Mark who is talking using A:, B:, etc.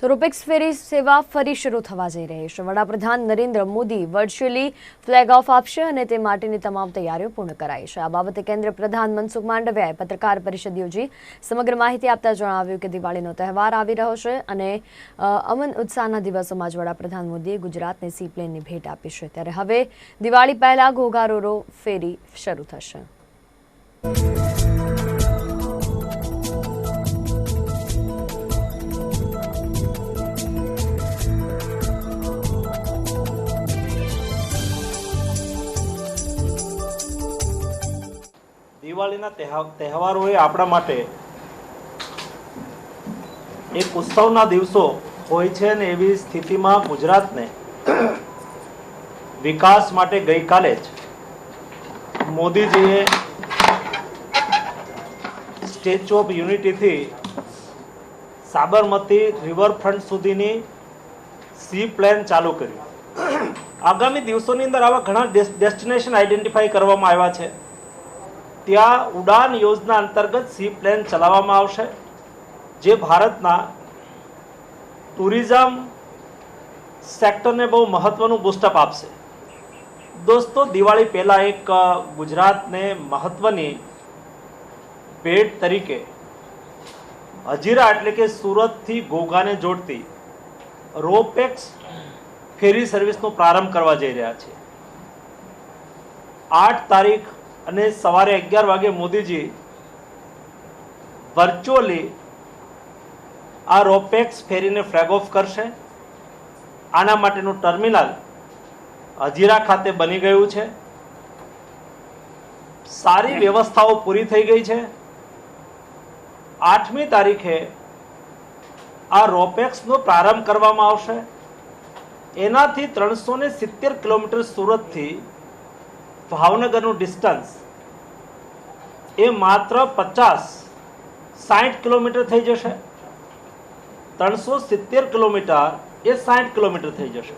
A: તો રોપેક્સ ફેરી સેવા ફરી શરૂ થવા જઈ રહી છે. વડાપ્રધાન Narendra Modi virtually flag off આપશે અને તે માટેની તમામ તૈયારીઓ પૂર્ણ કરાઈ છે. આ બાબતે કેન્દ્ર પ્રધાન મનસુખ માંડવિયાએ પત્રકાર પરિષદ યોજી સમગ્ર માહિતી આપતા જણાવ્યું કે દિવાળીનો તહેવાર આવી રહ્યો છે અને અમન ઉત્સાહના દિવસોમાં જ વડાપ્રધાન મોદીએ ગુજરાતને સી પ્લેનની ભેટ આપી છે. ત્યારે હવે દિવાળી પહેલા ઘોઘારોરો ફેરી શરૂ થશે.
B: દિવાળીના તહેવારો એ આપણા માટે એક ઉત્સવના દિવસો હોય છે ને એવી સ્થિતિમાં ગુજરાતને વિકાસ માટે ગઈકાલે જ મોદીજીએ સ્ટેચ્યુ ઓફ યુનિટીથી સાબરમતી રિવરફ્રન્ટ સુધીની સી પ્લેન ચાલુ કર્યું. આગામી દિવસોની અંદર આવા ઘણા ડેસ્ટિનેશન આઈડેન્ટિફાઈ કરવામાં આવ્યા છે. ત્યાં ઉડાન યોજના અંતર્ગત સી પ્લેન ચલાવવામાં આવશે, જે ભારતના ટુરિઝમ સેક્ટરને બહુ મહત્વનું બુસ્ટઅપ આપશે. દોસ્તો, દિવાળી પહેલાં એક ગુજરાતને મહત્વની ભેટ તરીકે હજીરા એટલે કે સુરતથી ઘોઘાને જોડતી રોપેક્સ ફેરી સર્વિસનો પ્રારંભ કરવા જઈ રહ્યા છે. આઠ તારીખ અને સવારે અગિયાર વાગે મોદીજી વર્ચ્યુઅલી આ રોપેક્સ ફેરીને ફ્લેગ ઓફ કરશે. આના માટેનું ટર્મિનલ હજીરા ખાતે બની ગયું છે. સારી વ્યવસ્થાઓ પૂરી થઈ ગઈ છે. આઠમી તારીખે આ રોપેક્સનો પ્રારંભ કરવામાં આવશે. એનાથી ત્રણસો ને સિત્તેર કિલોમીટર સુરતથી ભાવનગરનું ડિસ્ટન્સ એ માત્ર પચાસ સાઠ કિલોમીટર થઈ જશે. ત્રણસો સિત્તેર કિલોમીટર એ સાઠ કિલોમીટર થઈ જશે.